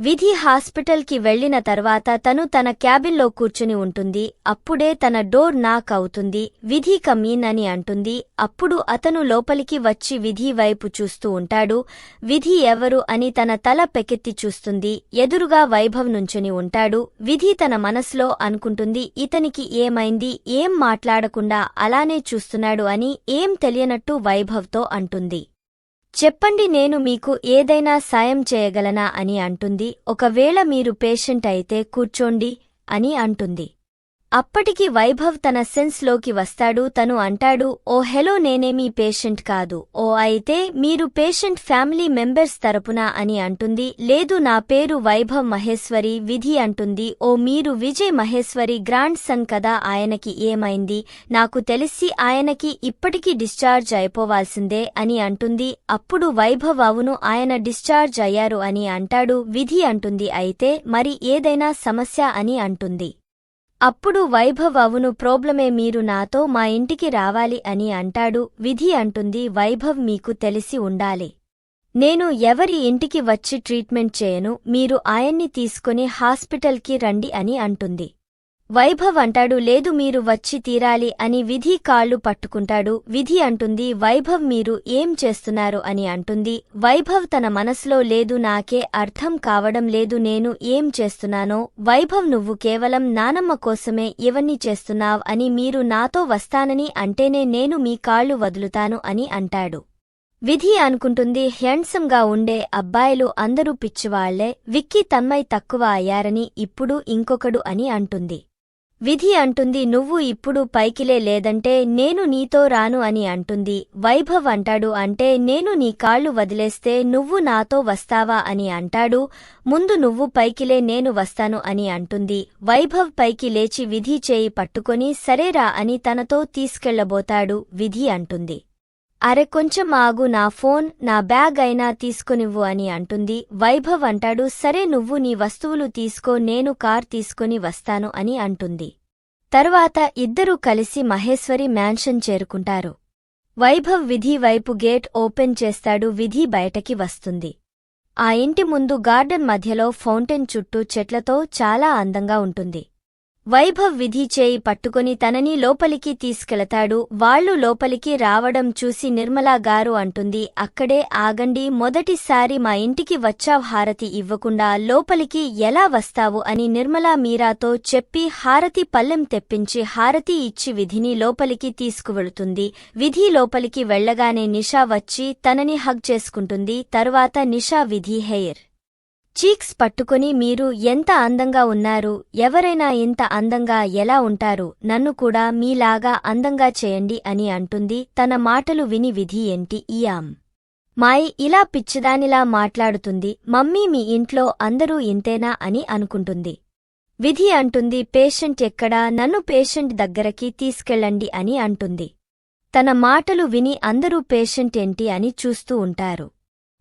విధి హాస్పిటల్కి వెళ్ళిన తర్వాత తను తన క్యాబిన్లో కూర్చుని ఉంటుంది. అప్పుడే తన డోర్ నాక్ అవుతుంది. విధి కమీన్ అని అంటుంది. అప్పుడు అతను లోపలికి వచ్చి విధి వైపు చూస్తూ ఉంటాడు. విధి ఎవరు అని తన తల పెకెత్తి చూస్తుంది. ఎదురుగా వైభవ్ నుంచుని ఉంటాడు. విధి తన మనసులో అనుకుంటుంది ఇతనికి ఏమైంది? ఏం మాట్లాడకుండా అలానే చూస్తున్నాడు అని ఏం తెలియనట్టు వైభవ్తో అంటుంది. చెప్పండి నేను మీకు ఏదైనా సాయం చేయగలనా అని అంటుంది. ఒకవేళ మీరు పేషెంట్ అయితే కూర్చోండి అని అంటుంది. అప్పటికి వైభవ్ తన సెన్స్లోకి వస్తాడు తను అంటాడు ఓ హెలో నేనేమీ పేషెంట్ కాదు. ఓ అయితే మీరు పేషెంట్ ఫ్యామిలీ మెంబర్స్ తరపున అని అంటుంది. లేదు నా పేరు వైభవ్ మహేశ్వరి విధి అంటుంది. ఓ మీరు విజయ్ మహేశ్వరి గ్రాండ్ సన్ కదా ఆయనకి ఏమైంది? నాకు తెలిసి ఆయనకి ఇప్పటికీ డిశ్చార్జ్ అయిపోవాల్సిందే అని అంటుంది. అప్పుడు వైభవ్ అవును ఆయన డిశ్చార్జ్ అయ్యారు అని అంటాడు. విధి అంటుంది. అయితే మరి ఏదైనా సమస్య అని అంటుంది. అప్పుడు వైభవ్ అవును ప్రోబ్లమే మీరు నాతో మా ఇంటికి రావాలి అని అంటాడు. విధి అంటుంది వైభవ్ మీకు తెలిసి ఉండాలి. నేను ఎవరి ఇంటికి వచ్చి ట్రీట్మెంట్ చేయను. మీరు ఆయన్ని తీసుకుని హాస్పిటల్కి రండి అని అంటుంది. వైభవ్ అంటాడు లేదు మీరు వచ్చి తీరాలి అని విధి కాళ్ళు పట్టుకుంటాడు. విధి అంటుంది వైభవ్ మీరు ఏం చేస్తున్నారు? అని అంటుంది వైభవ్ తన మనసులో లేదు నాకే అర్థం కావడం లేదు నేను ఏం చేస్తున్నానో? వైభవ్ నువ్వు కేవలం నానమ్మ కోసమే ఇవన్నీ చేస్తున్నావ్ అని మీరు నాతో వస్తానని అంటేనే నేను మీ కాళ్ళు వదులుతాను అని అంటాడు. విధి అనుకుంటుంది హ్యాండ్సమ్గా ఉండే అబ్బాయిలు అందరూ పిచ్చివాళ్ళే విక్కీ తమ్మై తక్కువ అయ్యారని ఇప్పుడు ఇంకొకడు అని అంటుంది. విధి అంటుంది నువ్వు ఇప్పుడు పైకిలే లేదంటే నేను నీతో రాను అని అంటుంది. వైభవ్ అంటాడు అంటే నేను నీ కాళ్ళు వదిలేస్తే నువ్వు నాతో వస్తావా అని అంటాడు. ముందు నువ్వు పైకిలే నేను వస్తాను అని అంటుంది. వైభవ్ పైకి లేచి విధి చేయి పట్టుకొని సరేరా అని తనతో తీసుకెళ్ళబోతాడు విధి అంటుంది. అరె కొంచెం ఆగు నా ఫోన్ నా బ్యాగ్ అయినా తీసుకునివ్వు అని అంటుంది. వైభవ్ అంటాడు సరే నువ్వు నీ వస్తువులు తీసుకో నేను కార్ తీసుకుని వస్తాను అని అంటుంది. తర్వాత ఇద్దరూ కలిసి మహేశ్వరి మ్యాన్షన్ చేరుకుంటారు. వైభవ్ విధి వైపు గేట్ ఓపెన్ చేస్తాడు విధి బయటకి వస్తుంది. ఆ ఇంటి ముందు గార్డెన్ మధ్యలో ఫౌంటైన్ చుట్టూ చెట్లతో చాలా అందంగా ఉంటుంది. వైభవ్ విధి చేయి పట్టుకుని తనని లోపలికి తీసుకెళతాడు. వాళ్ళు లోపలికి రావడం చూసి నిర్మలా గారు అంటుంది అక్కడే ఆగండి మొదటిసారి మా ఇంటికి వచ్చావ్ హారతి ఇవ్వకుండా లోపలికి ఎలా వస్తావు? అని నిర్మలా మీరాతో చెప్పి హారతి పల్లెం తెప్పించి హారతి ఇచ్చి విధిని లోపలికి తీసుకువెళుతుంది. విధి లోపలికి వెళ్ళగానే నిషా వచ్చి తనని హగ్ చేసుకుంటుంది. తరువాత నిషా విధి హెయిర్. చీక్స్ పట్టుకుని మీరు ఎంత అందంగా ఉన్నారు ఎవరైనా ఇంత అందంగా ఎలా ఉంటారు నన్ను కూడా మీలాగా అందంగా చేయండి అని అంటుంది తన మాటలు విని విధి ఏంటి ఇయాం మాయి ఇలా పిచ్చిదానిలా మాట్లాడుతుంది మమ్మీ మీ ఇంట్లో అందరూ ఇంతేనా అని అనుకుంటుంది. విధి అంటుంది పేషెంట్ ఎక్కడా నన్ను పేషెంట్ దగ్గరకి తీసుకెళ్ళండి అని అంటుంది. తన మాటలు విని అందరూ పేషెంట్ ఏంటి అని చూస్తూ ఉంటారు.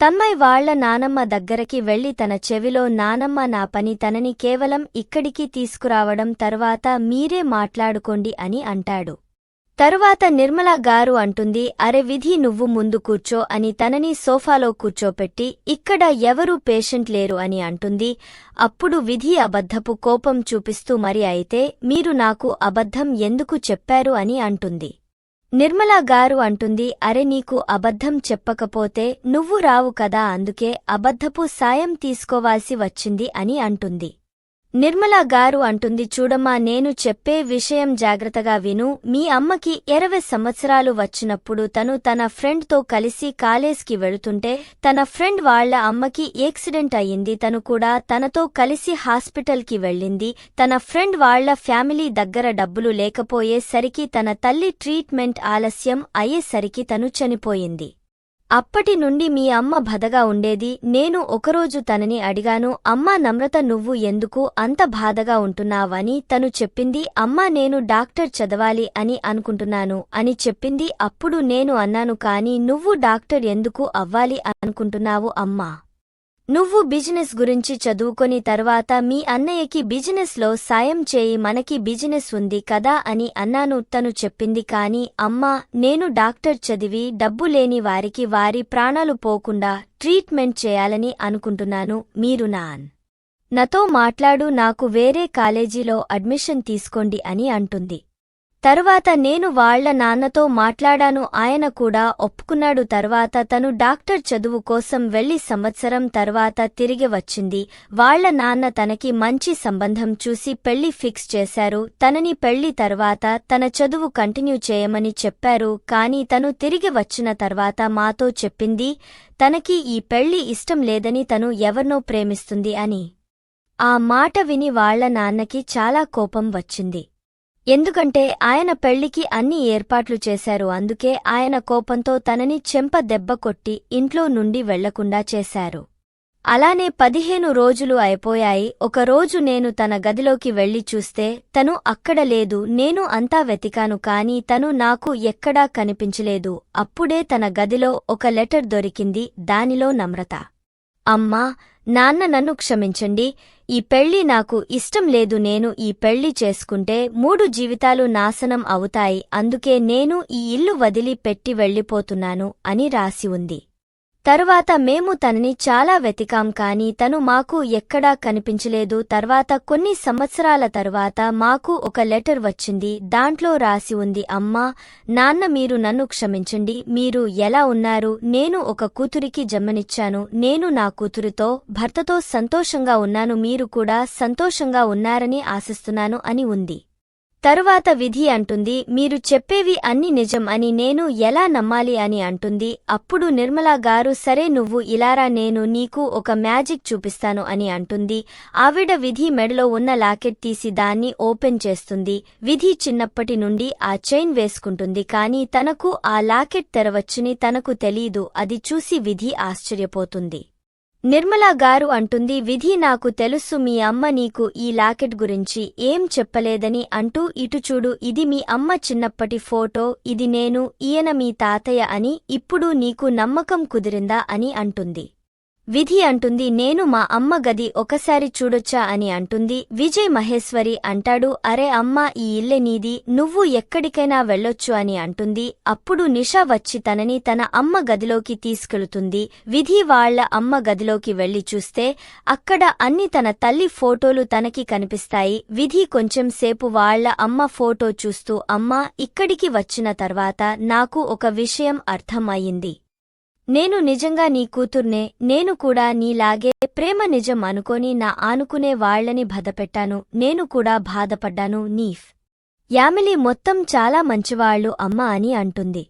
తమ్మై వాళ్ళ నానమ్మ దగ్గరకి వెళ్ళి తన చెవిలో నానమ్మ నా పని తనని కేవలం ఇక్కడికి తీసుకురావడం తరువాత మీరే మాట్లాడుకోండి అని అంటాడు. తరువాత నిర్మలా గారు అంటుంది అరె విధి నువ్వు ముందు కూర్చో అని తనని సోఫాలో కూర్చోపెట్టి ఇక్కడ ఎవరూ పేషెంట్ లేరు అని అంటుంది. అప్పుడు విధి అబద్ధపు కోపం చూపిస్తూ మరి అయితే మీరు నాకు అబద్ధం ఎందుకు చెప్పారు అని అంటుంది. నిర్మలా గారు అంటుంది అరె నీకు అబద్ధం చెప్పకపోతే నువ్వు రావు కదా అందుకే అబద్ధపు సాయం తీసుకోవాల్సి వచ్చింది అని అంటుంది. నిర్మలా గారు అంటుంది చూడమ్మా నేను చెప్పే విషయం జాగ్రత్తగా విను. మీ అమ్మకి ఇరవై సంవత్సరాలు వచ్చినప్పుడు తను తన ఫ్రెండ్తో కలిసి కాలేజ్కి వెళుతుంటే తన ఫ్రెండ్ వాళ్ళ అమ్మకి యాక్సిడెంట్ అయ్యింది. తను కూడా తనతో కలిసి హాస్పిటల్కి వెళ్ళింది. తన ఫ్రెండ్ వాళ్ళ ఫ్యామిలీ దగ్గర డబ్బులు లేకపోయేసరికి తన తల్లి ట్రీట్మెంట్ ఆలస్యం అయ్యేసరికి తను చనిపోయింది. అప్పటి నుండి మీ అమ్మ బధగా ఉండేది. నేను ఒకరోజు తనని అడిగాను అమ్మా నమ్రత నువ్వు ఎందుకు అంత బాధగా ఉంటున్నావని? తను చెప్పింది అమ్మా నేను డాక్టర్ చదవాలి అని అనుకుంటున్నాను అని చెప్పింది. అప్పుడు నేను అన్నాను కాని నువ్వు డాక్టర్ ఎందుకు అవ్వాలి అనుకుంటున్నావు అమ్మా? నువ్వు బిజినెస్ గురించి చదువుకొని తర్వాత మీ అన్నయ్యకి బిజినెస్లో సాయం చేయి మనకి బిజినెస్ ఉంది కదా అని అన్నాను. తను చెప్పింది కాని అమ్మా నేను డాక్టర్ చదివి డబ్బు లేని వారికి వారి ప్రాణాలు పోకుండా ట్రీట్మెంట్ చేయాలని అనుకుంటున్నాను. మీరు నాన్. నాతో మాట్లాడు నాకు వేరే కాలేజీలో అడ్మిషన్ తీసుకోండి అని అంటుంది. తరువాత నేను వాళ్ళ నాన్నతో మాట్లాడాను. ఆయన కూడా ఒప్పుకున్నాడు. తర్వాత తను డాక్టర్ చదువు కోసం వెళ్ళి సంవత్సరం తర్వాత తిరిగి వచ్చింది. వాళ్ళ నాన్న తనకి మంచి సంబంధం చూసి పెళ్ళి ఫిక్స్ చేశారు. తనని పెళ్ళి తర్వాత తన చదువు కంటిన్యూ చేయమని చెప్పారు. కాని తను తిరిగి వచ్చిన తర్వాత మాతో చెప్పింది తనకి ఈ పెళ్ళి ఇష్టం లేదని తను ఎవర్నో ప్రేమిస్తుంది అని. ఆ మాట విని వాళ్ళ నాన్నకి చాలా కోపం వచ్చింది. ఎందుకంటే ఆయన పెళ్ళికి అన్ని ఏర్పాట్లు చేశారు. అందుకే ఆయన కోపంతో తనని చెంప దెబ్బ కొట్టి ఇంట్లో నుండి వెళ్ళకుండా చేశారు. అలానే పదిహేను రోజులు అయిపోయాయి. ఒకరోజు నేను తన గదిలోకి వెళ్ళి చూస్తే తను అక్కడ లేదు నేను అంతా వెతికాను కాని తను నాకు ఎక్కడా కనిపించలేదు. అప్పుడే తన గదిలో ఒక లెటర్ దొరికింది దానిలో నమ్రత. అమ్మా నాన్న నన్ను క్షమించండి. ఈ పెళ్ళి నాకు ఇష్టం లేదు. నేను ఈ పెళ్ళి చేసుకుంటే మూడు జీవితాలు నాశనం అవుతాయి. అందుకే నేను ఈ ఇల్లు వదిలి పెట్టి వెళ్ళిపోతున్నాను అని రాసి ఉంది. తరువాత మేము తనని చాలా వెతికాం కాని తను మాకు ఎక్కడా కనిపించలేదు. తర్వాత కొన్ని సంవత్సరాల తర్వాత మాకు ఒక లెటర్ వచ్చింది. దాంట్లో రాసి ఉంది అమ్మా నాన్న మీరు నన్ను క్షమించండి. మీరు ఎలా ఉన్నారు? నేను ఒక కూతురికి జన్మనిచ్చాను. నేను నా కూతురుతో భర్తతో సంతోషంగా ఉన్నాను. మీరు కూడా సంతోషంగా ఉన్నారని ఆశిస్తున్నాను అని ఉంది. తరువాత విధి అంటుంది మీరు చెప్పేవి అన్ని నిజం అని నేను ఎలా నమ్మాలి అని అంటుంది. అప్పుడు నిర్మలా గారు సరే నువ్వు ఇలారా నేను నీకు ఒక మ్యాజిక్ చూపిస్తాను అని అంటుంది. ఆవిడ విధి మెడలో ఉన్న లాకెట్ తీసి దాన్ని ఓపెన్ చేస్తుంది. విధి చిన్నప్పటి నుండి ఆ చైన్ వేసుకుంటుంది కానీ తనకు ఆ లాకెట్ తెరవచ్చుని తనకు తెలీదు. అది చూసి విధి ఆశ్చర్యపోతుంది. నిర్మలా గారు అంటుంది విధి నాకు తెలుసు మీ అమ్మ నీకు ఈ లాకెట్ గురించి ఏం చెప్పలేదని అంటూ ఇటు చూడు ఇది మీ అమ్మ చిన్నప్పటి ఫోటో ఇది నేను ఈయన మీ తాతయ్య అని ఇప్పుడు నీకు నమ్మకం కుదిరిందా అని అంటుంది. విధి అంటుంది నేను మా అమ్మ గది ఒకసారి చూడొచ్చా? అని అంటుంది. విజయ్ మహేశ్వరి అంటాడు అరే అమ్మా ఈ ఇల్లె నీది నువ్వు ఎక్కడికైనా వెళ్ళొచ్చు అని అంటుంది. అప్పుడు నిషా వచ్చి తనని తన అమ్మ గదిలోకి తీసుకెళుతుంది. విధి వాళ్ళ అమ్మ గదిలోకి వెళ్ళి చూస్తే అక్కడ అన్ని తన తల్లి ఫోటోలు తనకి కనిపిస్తాయి. విధి కొంచెం సేపు వాళ్ళ అమ్మ ఫోటో చూస్తూ అమ్మా ఇక్కడికి వచ్చిన తర్వాత నాకు ఒక విషయం అర్థం అయింది నేను నిజంగా నీ కూతుర్నే నేను కూడా నీలాగే ప్రేమ నిజం అనుకొని నా ఆనుకునే వాళ్ళని భదపెట్టాను నేను కూడా బాధపడ్డాను నీఫ్. యామిలి మొత్తం చాలా మంచివాళ్ళు అమ్మ అని అంటుంది.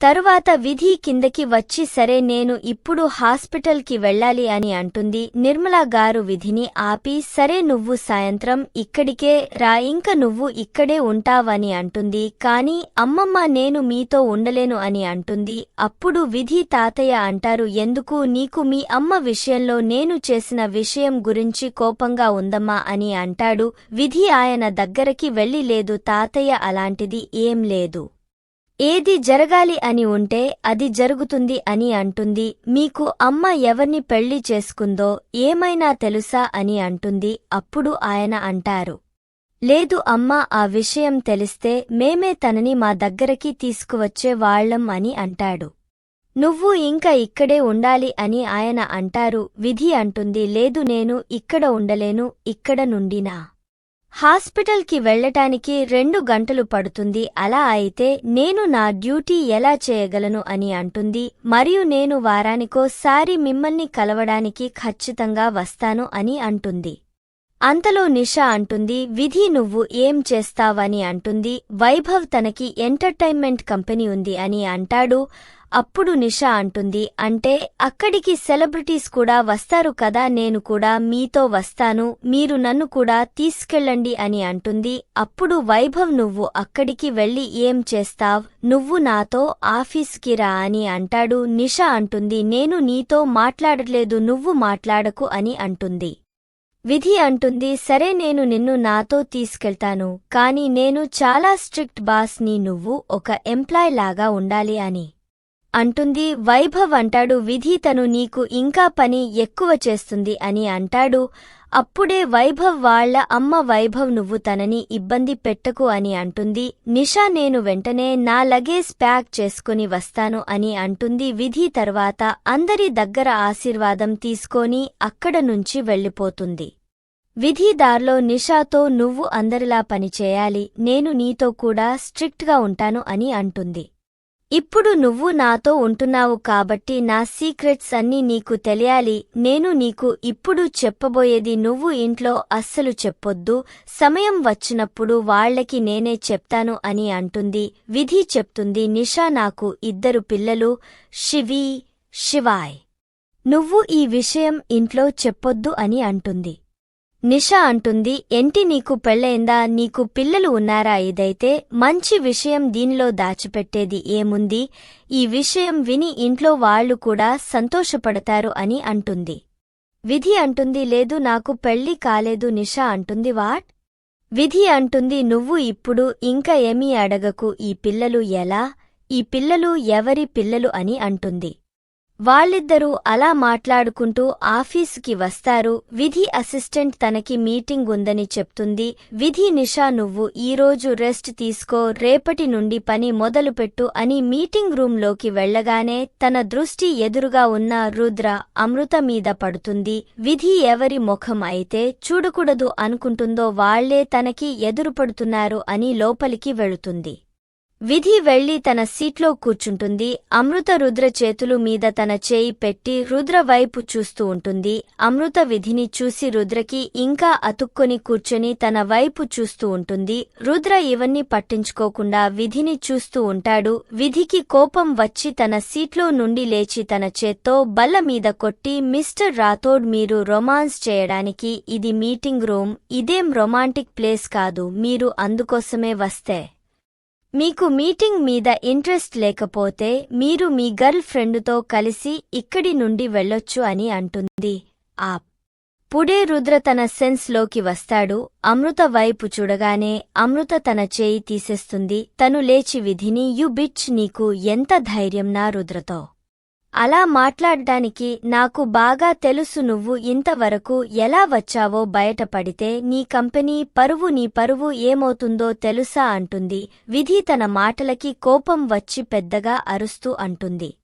తరువాత విధి కిందకి వచ్చి సరే నేను ఇప్పుడు హాస్పిటల్కి వెళ్ళాలి అని అంటుంది. నిర్మలా గారు విధిని ఆపి సరే నువ్వు సాయంత్రం ఇక్కడికే రా ఇంక నువ్వు ఇక్కడే ఉంటావని అంటుంది. కాని అమ్మమ్మ నేను మీతో ఉండలేను అని అంటుంది. అప్పుడు విధి తాతయ్య అంటారు ఎందుకు? నీకు మీ అమ్మ విషయంలో నేను చేసిన విషయం గురించి కోపంగా ఉందమ్మా అని అంటాడు. విధి ఆయన దగ్గరకి వెళ్ళి లేదు తాతయ్య అలాంటిది ఏం లేదు. ఏది జరగాలి అని ఉంటే అది జరుగుతుంది అని అంటుంది. మీకు అమ్మ ఎవర్ని పెళ్ళి చేసుకుందో ఏమైనా తెలుసా అని అంటుంది. అప్పుడు ఆయన అంటారు. లేదు అమ్మ ఆ విషయం తెలిస్తే మేమే తనని మా దగ్గరకి తీసుకువచ్చే వాళ్ళం అని అంటాడు. నువ్వు ఇంకా ఇక్కడే ఉండాలి అని ఆయన అంటారు. విధి అంటుంది. లేదు నేను ఇక్కడ ఉండలేను ఇక్కడ నుండినా హాస్పిటల్కి వెళ్ళటానికి రెండు గంటలు పడుతుంది. అలా అయితే నేను నా డ్యూటీ ఎలా చేయగలను అని అంటుంది. మరియు నేను వారానికోసారి మిమ్మల్ని కలవడానికి ఖచ్చితంగా వస్తాను అని అంటుంది. అంతలో నిషా అంటుంది విధి నువ్వు ఏం చేస్తావని అంటుంది వైభవ్ తనకి ఎంటర్టైన్మెంట్ కంపెనీ ఉంది అని అంటాడు. అప్పుడు నిషా అంటుంది అంటే అక్కడికి సెలబ్రిటీస్ కూడా వస్తారు కదా నేను కూడా మీతో వస్తాను మీరు నన్ను కూడా తీసుకెళ్ళండి అని అంటుంది. అప్పుడు వైభవ్ నువ్వు అక్కడికి వెళ్ళి ఏం చేస్తావ్? నువ్వు నాతో ఆఫీస్కి రా అని అంటాడు. నిషా అంటుంది నేను నీతో మాట్లాడలేదు నువ్వు మాట్లాడకు అని అంటుంది. విధి అంటుంది సరే నేను నిన్ను నాతో తీసుకెళ్తాను కాని నేను చాలా స్ట్రిక్ట్ బాస్ని నువ్వు ఒక ఎంప్లాయ్ లాగా ఉండాలి అని. అంటుంది వైభవ్ అంటాడు విధి తను నీకు ఇంకా పని ఎక్కువ చేస్తుంది అని అంటాడు. అప్పుడే వైభవ్ వాళ్ళ అమ్మ వైభవ్ నువ్వు తనని ఇబ్బంది పెట్టకు అని అంటుంది. నిషా నేను వెంటనే నా లగేజ్ ప్యాక్ చేసుకుని వస్తాను అని అంటుంది. విధి తర్వాత అందరి దగ్గర ఆశీర్వాదం తీసుకొని అక్కడ నుంచి వెళ్ళిపోతుంది. విధి దార్లో నిషాతో నువ్వు అందరిలా పనిచేయాలి నేను నీతో కూడా స్ట్రిక్ట్గా ఉంటాను అని అంటుంది. ఇప్పుడు నువ్వు నాతో ఉంటున్నావు కాబట్టి నా సీక్రెట్స్ అన్నీ నీకు తెలియాలి. నేను నీకు ఇప్పుడు చెప్పబోయేది నువ్వు ఇంట్లో అస్సలు చెప్పొద్దు. సమయం వచ్చినప్పుడు వాళ్ళకి నేనే చెప్తాను అని అంటుంది. విధి చెప్తుంది. నిషా నాకు ఇద్దరు పిల్లలు. శివీ శివాయ్. నువ్వు ఈ విషయం ఇంట్లో చెప్పొద్దు అని అంటుంది. నిషా అంటుంది ఎంటి నీకు పెళ్ళైందా నీకు పిల్లలు ఉన్నారా? ఇదైతే మంచి విషయం దీనిలో దాచిపెట్టేది ఏముంది? ఈ విషయం విని ఇంట్లో వాళ్ళు కూడా సంతోషపడతారు అని అంటుంది. విధి అంటుంది లేదు నాకు పెళ్ళి కాలేదు నిషా అంటుంది వాట్? విధి అంటుంది నువ్వు ఇప్పుడు ఇంకా ఏమీ అడగకు ఈ పిల్లలు ఎలా? ఈ పిల్లలు ఎవరి పిల్లలు? అని అంటుంది. వాళ్ళిద్దరూ అలా మాట్లాడుకుంటూ ఆఫీసుకి వస్తారు. విధి అసిస్టెంట్ తనకి మీటింగ్ ఉందని చెప్తుంది. విధి నిషా నువ్వు ఈరోజు రెస్ట్ తీసుకో రేపటి నుండి పని మొదలుపెట్టు అని మీటింగ్ రూంలోకి వెళ్ళగానే తన దృష్టి ఎదురుగా ఉన్న రుద్ర అమృత మీద పడుతుంది. విధి ఎవరి ముఖం అయితే చూడకూడదు అనుకుంటుందో వాళ్ళే తనకి ఎదురుపడుతున్నారు అని లోపలికి వెళుతుంది. విధి వెళ్ళి తన సీట్లో కూర్చుంటుంది. అమృత రుద్ర చేతులు మీద తన చేయి పెట్టి రుద్ర వైపు చూస్తూ ఉంటుంది. అమృత విధిని చూసి రుద్రకి ఇంకా అతుక్కొని కూర్చొని తన వైపు చూస్తూ ఉంటుంది. రుద్ర ఇవన్నీ పట్టించుకోకుండా విధిని చూస్తూ ఉంటాడు. విధికి కోపం వచ్చి తన సీట్లో నుండి లేచి తన చేత్తో బల్ల మీద కొట్టి మిస్టర్ రాథోడ్ మీరు రొమాన్స్ చేయడానికి ఇది మీటింగ్ రూమ్ ఇదేం రొమాంటిక్ ప్లేస్ కాదు మీరు అందుకోసమే వస్తే. మీకు మీటింగ్ మీద ఇంట్రెస్ట్ లేకపోతే మీరు మీ గర్ల్ ఫ్రెండుతో కలిసి ఇక్కడి నుండి వెళ్ళొచ్చు అని అంటుంది ఆ పుడే రుద్ర తన సెన్స్లోకి వస్తాడు. అమృత వైపు చూడగానే అమృత తన చేయి తీసేస్తుంది. తను లేచి విధిని యు బిచ్ నీకు ఎంత ధైర్యం నా రుద్రతో. అలా మాట్లాడ్డానికి నాకు బాగా తెలుసు నువ్వు ఇంతవరకు ఎలా వచ్చావో బయటపడితే నీ కంపెనీ పరువు నీ పరువు ఏమవుతుందో తెలుసా అంటుంది. విధి తన మాటలకి కోపం వచ్చి పెద్దగా అరుస్తూ అంటుంది.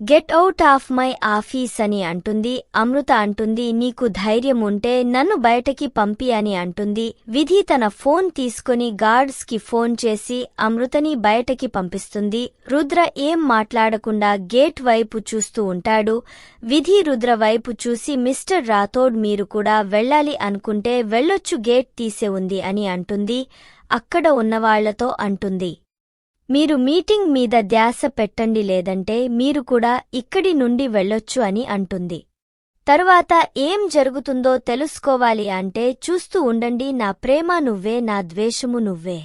Get out of my office అని అంటుంది అమృత అంటుంది నీకు ధైర్యం ఉంటే నన్ను బయటకి పంపి అని అంటుంది. విధి తన ఫోన్ తీసుకుని గార్డ్స్కి ఫోన్ చేసి అమృతని బయటకి పంపిస్తుంది. రుద్ర ఏం మాట్లాడకుండా గేట్ వైపు చూస్తూ ఉంటాడు. విధి రుద్ర వైపు చూసి మిస్టర్ రాథోడ్ మీరు కూడా వెళ్ళాలి అనుకుంటే వెళ్ళొచ్చు గేట్ తీసే ఉంది అని అంటుంది. అక్కడ ఉన్నవాళ్ళతో అంటుంది. మీరు మీటింగ్ మీద ధ్యాస పెట్టండి లేదంటే మీరు కూడా ఇక్కడి నుండి వెళ్ళొచ్చు అని అంటుంది. తరువాత ఏం జరుగుతుందో తెలుసుకోవాలి అంటే చూస్తూ ఉండండి నా ప్రేమ నువ్వే నా ద్వేషము నువ్వే.